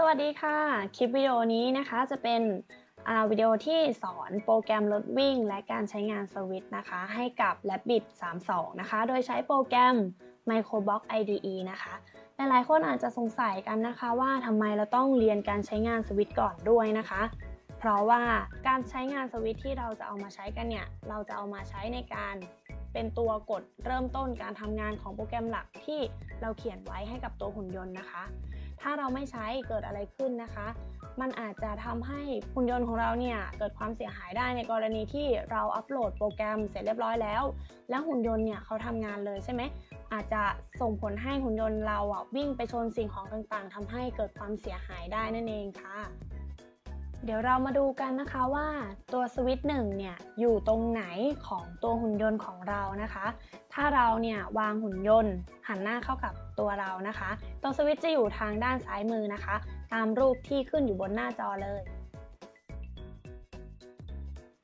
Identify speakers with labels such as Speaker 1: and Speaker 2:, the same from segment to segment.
Speaker 1: สวัสดีค่ะ คลิปวิดีโอนี้นะคะจะเป็นวิดีโอที่สอนโปรแกรมรถวิ่ง และการใช้งานสวิตช์นะคะ ให้กับ Rabbit 32 นะคะ โดยใช้โปรแกรม Microbox IDE นะคะ หลายๆคนอาจจะสงสัยกันนะคะว่าทำไมเราต้องเรียนการใช้งานสวิตช์ก่อนด้วยนะคะ เพราะว่าการใช้งานสวิตช์ที่เราจะเอามาใช้กันเนี่ย เราจะเอามาใช้ในการเป็นตัวกดเริ่มต้นการทำงานของโปรแกรมหลักที่เราเขียนไว้ให้กับตัวหุ่นยนต์นะคะ ถ้าเราไม่ใช้เกิดอะไรขึ้นนะคะ มันอาจจะทำให้หุ่นยนต์ของเราเนี่ยเกิดความเสียหายได้ในกรณีที่เราอัปโหลดโปรแกรมเสร็จเรียบร้อยแล้ว แล้วหุ่นยนต์เนี่ยเขาทำงานเลยใช่ไหมอาจจะส่งผลให้หุ่นยนต์เราอะวิ่งไปชนสิ่งของต่างๆทำให้เกิดความเสียหายได้นั่นเองค่ะ เดี๋ยวเรามาดูกันนะคะว่าตัวสวิตช์หนึ่งเนี่ยอยู่ตรงไหนของตัวหุ่นยนต์ของเรานะคะ ถ้าเราเนี่ยวางหุ่นยนต์หันหน้าเข้ากับตัวเรานะคะ ตัวสวิตช์จะอยู่ทางด้านซ้ายมือนะคะ ตามรูปที่ขึ้นอยู่บนหน้าจอเลย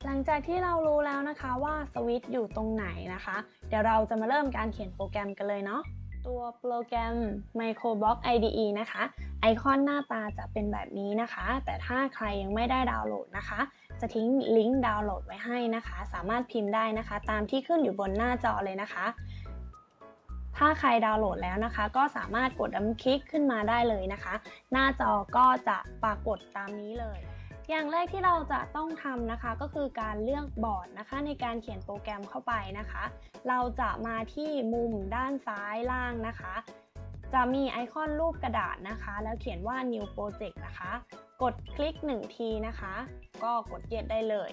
Speaker 1: หลังจากที่เรารู้แล้วนะคะว่าสวิตช์อยู่ตรงไหนนะคะ เดี๋ยวเราจะมาเริ่มการเขียนโปรแกรมกันเลยเนาะตัวโปรแกรม Microbox IDE นะคะ ไอคอนหน้าตาจะเป็นแบบนี้นะคะ แต่ถ้าใครยังไม่ได้ดาวน์โหลดนะคะ จะทิ้งลิงก์ดาวน์โหลดไว้ให้นะคะ สามารถพิมพ์ได้นะคะ ตามที่ขึ้นอยู่บนหน้าจอเลยนะคะ ถ้าใครดาวน์โหลดแล้วนะคะ ก็สามารถกดดับคลิกขึ้นมาได้เลยนะคะ หน้าจอก็จะปรากฏตามนี้เลย อย่างแรกที่เราจะต้องทำนะคะ ก็คือการเลือกบอร์ดนะคะ ในการเขียนโปรแกรมเข้าไปนะคะ เราจะมาที่มุมด้านซ้ายล่างนะคะ จะมีไอคอนรูปกระดาษนะคะ แล้วเขียนว่า new project นะคะ กดคลิก 1 ทีนะคะ ก็กด yes ได้เลย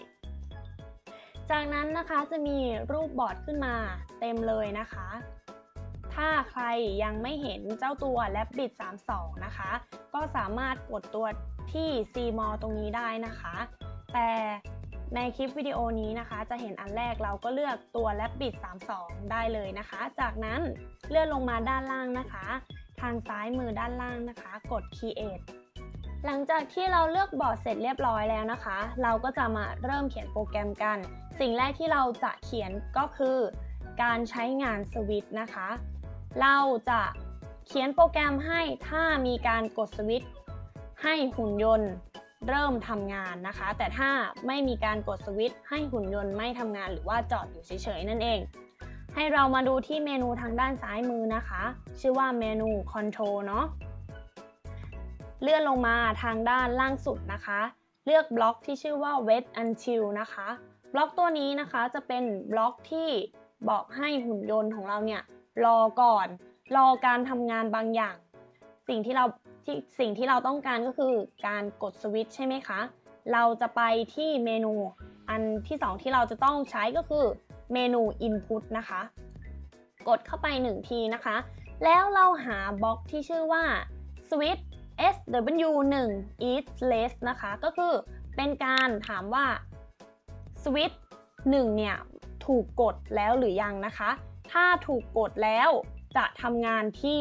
Speaker 1: จากนั้นนะคะจะมีรูปบอร์ดขึ้นมาเต็มเลยนะคะ ถ้าใครยังไม่เห็นเจ้าตัว Rabbit 32 นะคะ ก็สามารถกดตัวที่ Cmore ตรงนี้ได้นะคะ แต่ในคลิปวิดีโอนี้นะคะ จะเห็นอันแรกเราก็เลือกตัว Rabbit 32 ได้เลยนะคะ จากนั้นเลื่อนลงมาด้านล่างนะคะ ทางซ้ายมือด้านล่างนะคะ กด Create หลังจากที่เราเลือกบอร์ดเสร็จเรียบร้อยแล้วนะคะ เราก็จะมาเริ่มเขียนโปรแกรมกัน สิ่งแรกที่เราจะเขียนก็คือ การใช้งานสวิตช์นะคะ เราจะเขียนโปรแกรมให้ถ้ามีการกดสวิตช์ให้หุ่นยนต์เริ่มทำงานนะคะ แต่ถ้าไม่มีการกดสวิตช์ให้หุ่นยนต์ไม่ทำงานหรือว่าจอดอยู่เฉยๆนั่นเอง ให้เรามาดูที่เมนูทางด้านซ้ายมือนะคะ ชื่อว่าเมนู Control เนาะเลื่อนลงมาทางด้านล่างสุดนะคะ เลือกบล็อกที่ชื่อว่า Wait Until นะคะ บล็อกตัวนี้นะคะจะเป็นบล็อกที่บอกให้หุ่นยนต์ของเราเนี่ยรอก่อน รอการทำงานบางอย่าง สิ่งที่เราที่สิ่งที่เราต้องการก็คือการกดสวิตช์ใช่ไหมคะ เราจะไปที่เมนูอันที่ 2 ที่เราจะต้องใช้ก็คือ เมนู Input นะคะ กดเข้าไป 1 ทีนะคะ แล้วเราหาบล็อกที่ชื่อว่า Switch SW1 is less นะคะ ก็คือเป็นการถามว่า Switch 1เนี่ย ถูกกดแล้วหรือยังนะคะ ถ้าถูกกดแล้วจะทำงานที่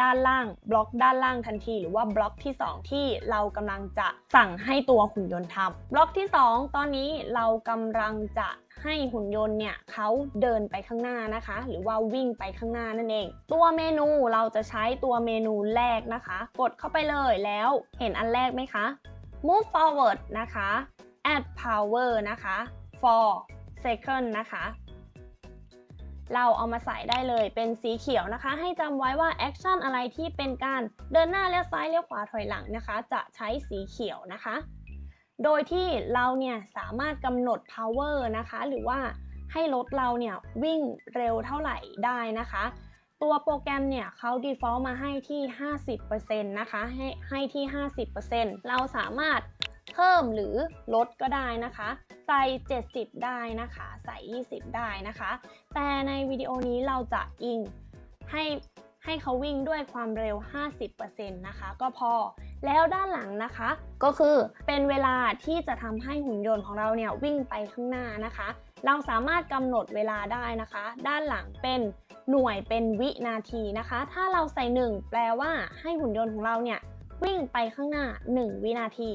Speaker 1: ด้านล่างบล็อกด้านล่างทันที หรือว่าบล็อกที่ 2 ที่เรากำลังจะสั่งให้ตัวหุ่นยนต์ทำบล็อกที่ 2 ตอนนี้เรากำลังจะให้หุ่นยนต์เนี่ยเขาเดินไปข้างหน้านะคะ หรือว่าวิ่งไปข้างหน้านั่นเอง ตัวเมนูเราจะใช้ตัวเมนูแรกนะคะ กดเข้าไปเลยแล้วเห็นอันแรกไหมคะ move forward นะคะ add power นะคะ for second นะคะ เราเอามาใส่ได้เลยเป็นสีเขียวนะคะ ให้จำไว้ว่าแอคชั่นอะไรที่เป็นการเดินหน้าเลี้ยวซ้ายเลี้ยวขวาถอยหลังนะคะ จะใช้สีเขียวนะคะ โดยที่เราเนี่ยสามารถกำหนด power นะคะ หรือว่าให้รถเราเนี่ยวิ่งเร็วเท่าไหร่ได้นะคะ ตัวโปรแกรมเนี่ยเขา default มาให้ที่ 50%นะคะ ให้ให้ที่ 50%เราสามารถเพิ่มหรือลดก็ได้นะคะ ส่ 70 ได้นะคะ ใส่ 20 ได้นะคะ แต่ในวิดีโอนี้เราจะอิงให้ให้เขาวิ่งด้วยความเร็ว 50%นะคะ ก็พอ แล้วด้านหลังนะคะ ก็คือเป็นเวลาที่จะทำให้หุ่นยนต์ของเราเนี่ยวิ่งไปข้างหน้านะคะ เราสามารถกำหนดเวลาได้นะคะ ด้านหลังเป็นหน่วยเป็นวินาทีนะคะ ถ้าเราใส่ 1 แปลว่าให้หุ่นยนต์ของเราเนี่ยวิ่งไปข้างหน้า 1 วินาที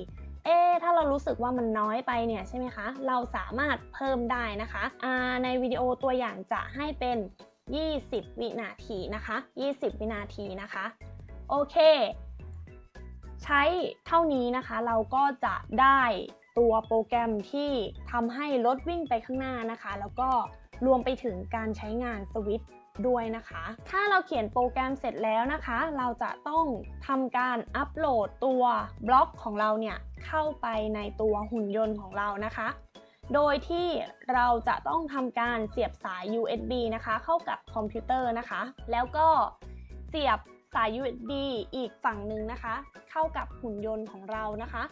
Speaker 1: เอ๊ถ้าเรารู้สึกว่ามันน้อยไปเนี่ยใช่ไหมคะ เราสามารถเพิ่มได้นะคะอ่าในวิดีโอตัวอย่างจะให้เป็น 20 วินาทีนะคะ 20 วินาทีนะคะ โอเค ใช้เท่านี้นะคะ เราก็จะได้ตัวโปรแกรมที่ทำให้รถวิ่งไปข้างหน้านะคะ แล้วก็ รวมไปถึงการใช้งานสวิตช์ด้วยนะคะ ถ้าเราเขียนโปรแกรมเสร็จแล้วนะคะ เราจะต้องทำการอัปโหลดตัวบล็อกของเราเนี่ยเข้าไปในตัวหุ่นยนต์ของเรานะคะ โดยที่เราจะต้องทำการเสียบสาย USB นะคะ เข้ากับคอมพิวเตอร์นะคะ แล้วก็เสียบสาย USB อีกฝั่งหนึ่งนะคะ เข้ากับหุ่นยนต์ของเรานะคะ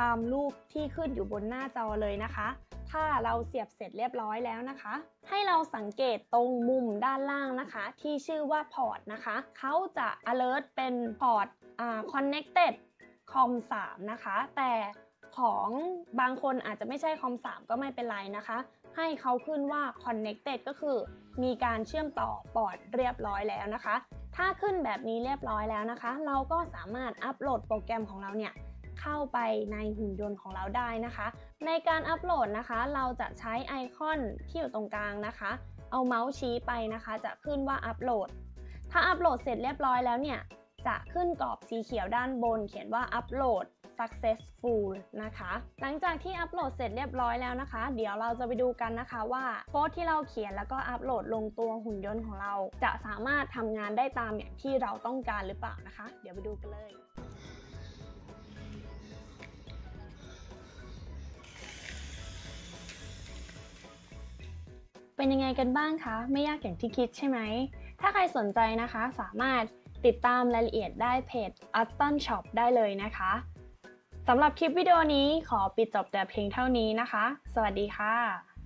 Speaker 1: ตามรูปที่ขึ้นอยู่บนหน้าจอเลยนะคะ ถ้าเราเสียบเสร็จเรียบร้อยแล้วนะคะ ให้เราสังเกตตรงมุมด้านล่างนะคะ ที่ชื่อว่าพอร์ตนะคะเขาจะ alert เป็นพอร์ตอ่า connected com 3นะคะ แต่ของบางคนอาจจะไม่ใช่คอม3ก็ไม่เป็นไรนะคะ ให้เขาขึ้นว่า connected ก็คือ มีการเชื่อมต่อปอร์ตเรียบร้อยแล้วนะคะ ถ้าขึ้นแบบนี้เรียบร้อยแล้วนะคะ เราก็สามารถอัปโหลดโปรแกรมของเราเนี่ย เข้าไปในหุ่นยนต์ของเราได้นะคะ ในการอัปโหลดนะคะ เราจะใช้ไอคอนที่อยู่ตรงกลางนะคะ เอาเมาส์ชี้ไปนะคะ จะขึ้นว่าอัปโหลด ถ้าอัปโหลดเสร็จเรียบร้อยแล้วเนี่ยจะขึ้นกรอบสีเขียวด้านบน เขียนว่าอัปโหลด successful นะคะ หลังจากที่อัปโหลดเสร็จเรียบร้อยแล้วนะคะ เดี๋ยวเราจะไปดูกันนะคะว่าโค้ดที่เราเขียนแล้วก็อัปโหลดลงตัวหุ่นยนต์ของเรา จะสามารถทำงานได้ตามอย่างที่เราต้องการหรือเปล่านะคะ เดี๋ยวไปดูกันเลย เป็นยังไงกันบ้างคะ ไม่ยากอย่างที่คิดใช่ไหม ถ้าใครสนใจนะคะสามารถติดตามรายละเอียดได้เพจ a s t o n Shop ได้เลยนะคะ สำหรับคลิปวิดีโอนี้ขอปิดจบแต่เพียงเท่านี้นะคะ สวัสดีค่ะ